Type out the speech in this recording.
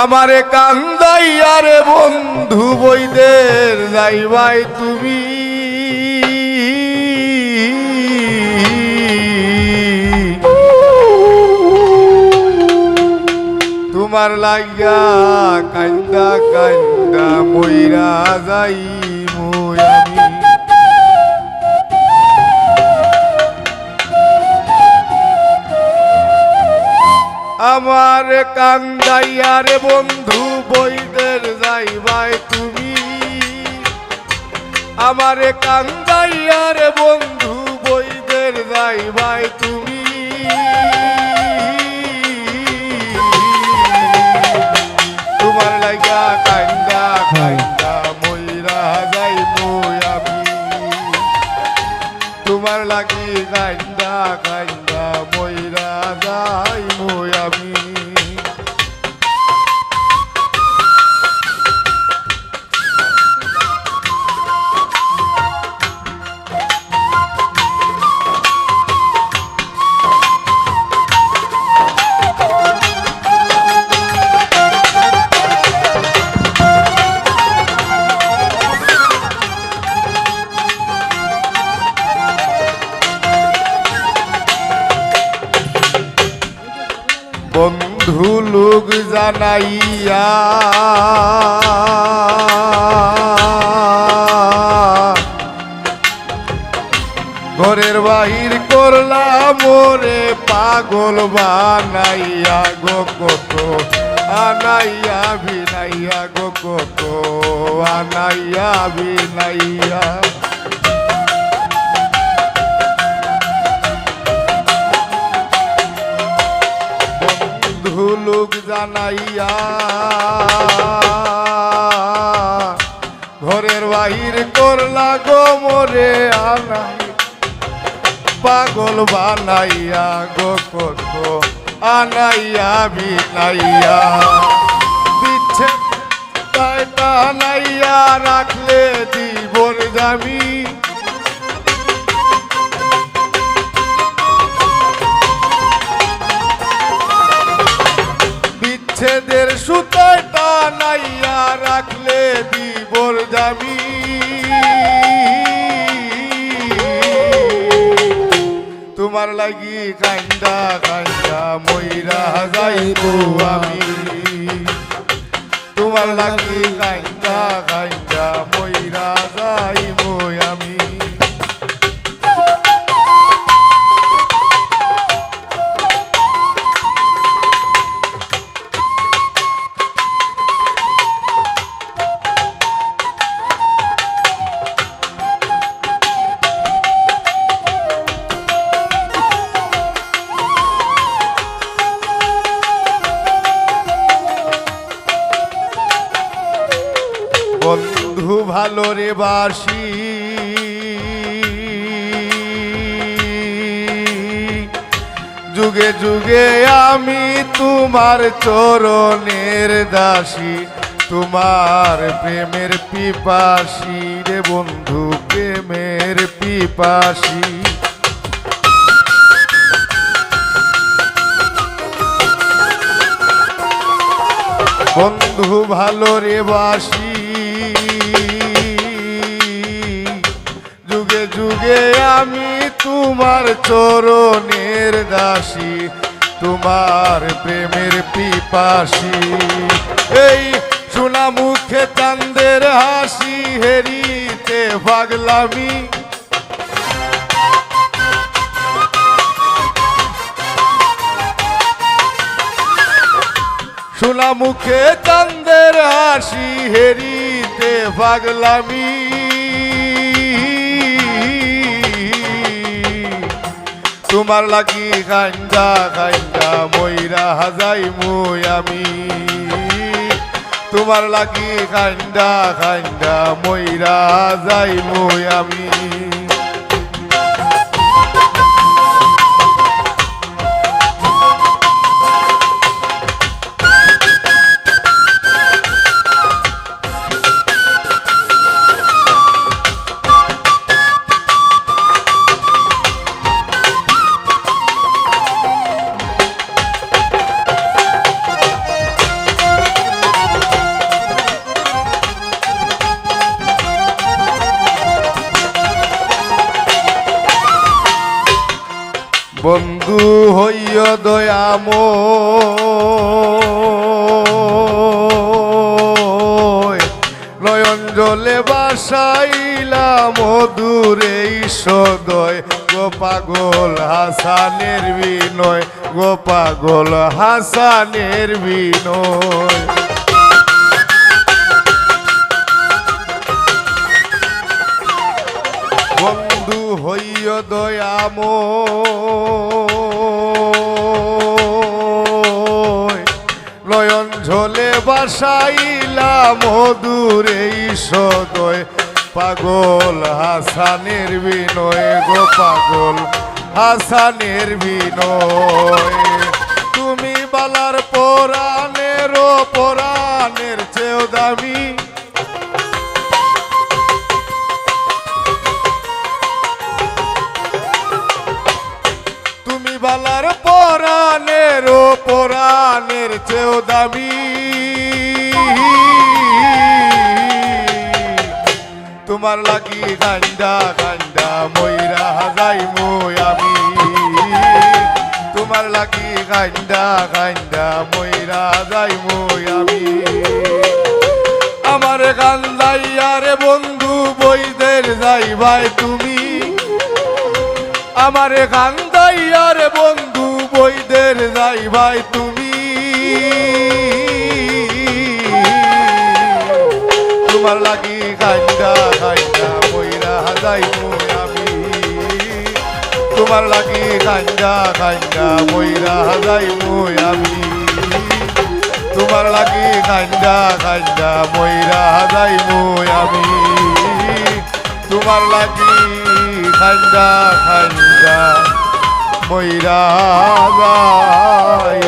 আমারে কান্দাই আর বন্ধু বইদের যাইবাই তুমি। তোমার লাগিয়া কান্দা কান্দা মইরা যাই। আমার কান্দাইয়ার বন্ধু বইদের যাইবাই তুমি। আমার কান্দাইয়ার বন্ধু বইদের যাইবাই তুমি। তোমার লাগা কান্দা কান্দা মইরা যাইবো আমি। তোমার লাগি কান্দা কান্দা মইরা যাইবো আমি। বন্ধু লোক জানাইয়া। ঘরের বাহির করলাম ওরে পাগল বানাইয়া গো কত, আনাইয়া বিনাইয়া গো কত, আনাইয়া বিনাইয়া। লোক জানাইয়া ঘরের বাহির করলা গো মোরে আনাই। পাগল বানাইয়া গো কত আনাইয়া বিনাইয়া। বিচ্ছেদের সুতায় টানাইয়া রাখলে দিবর যাবি তোমার লাগি কান্দা কান্দা মইরা যাইব আমি। তোমার লাগি কান্দা কান্দা মইরা বন্ধু ভালো রে বাসি। যুগে যুগে আমি তোমার চরণের দাসী, তোমার প্রেমের পিপাসি রে বন্ধু, প্রেমের পিপাসী। বন্ধু ভালো রে বাসি যুগে আমি তোমার চরণের দাসী, তোমার প্রেমের পিপাসী। এই সোনা মুখে চান্দের হাসি হেরিতে পাগলামি সোনা মুখে চান্দের হাসি হেরিতে পাগলামি তোমার লাগি খাইন্দা খাইন্দা মইরা হাজাই মুই আমি। তোমার লাগি কান্দা খাইন্দা মইরা হাজাই মুই আমি। দয়াম নয়ন জলে বাসাইলা মধুরে সদয় গো পাগল হাসানের বিনয় গো পাগল হাসানের বিনয়। বন্ধু হইয় দয়াম নয়ন ঝোলে বাসাইলা মধুরে সদয়। পাগল হাসানের বিনয় গো পাগল হাসানের বিনয়। তুমি বালার পরাণের পরাণের চেয়েও দামি। তুমি বালার পরাণের ও পরাণের চেয়েও দামি। তোমার লাগি গান্ডা গান্ডা ময়রা যাই মই আমি। তোমার লাগি গান্ডা গান্ডা ময়রা যাই মই আমি। আমার গান্দাইয়ার বন্ধু বইদের যাইবাই তুমি। আমার কান্দাইয়ার বন্ধু বইদের যাই ভাই তুমি। তোমার লাগি কান্দা কান্দা বইরা যাই আমি। তোমার লাগি কান্দা কান্দা বইরা যাই আমি। তোমার লাগি কান্দা কান্দা ময়রা যাই আমি। তোমার লাগি খান্দা খান্দা ময়রা যাই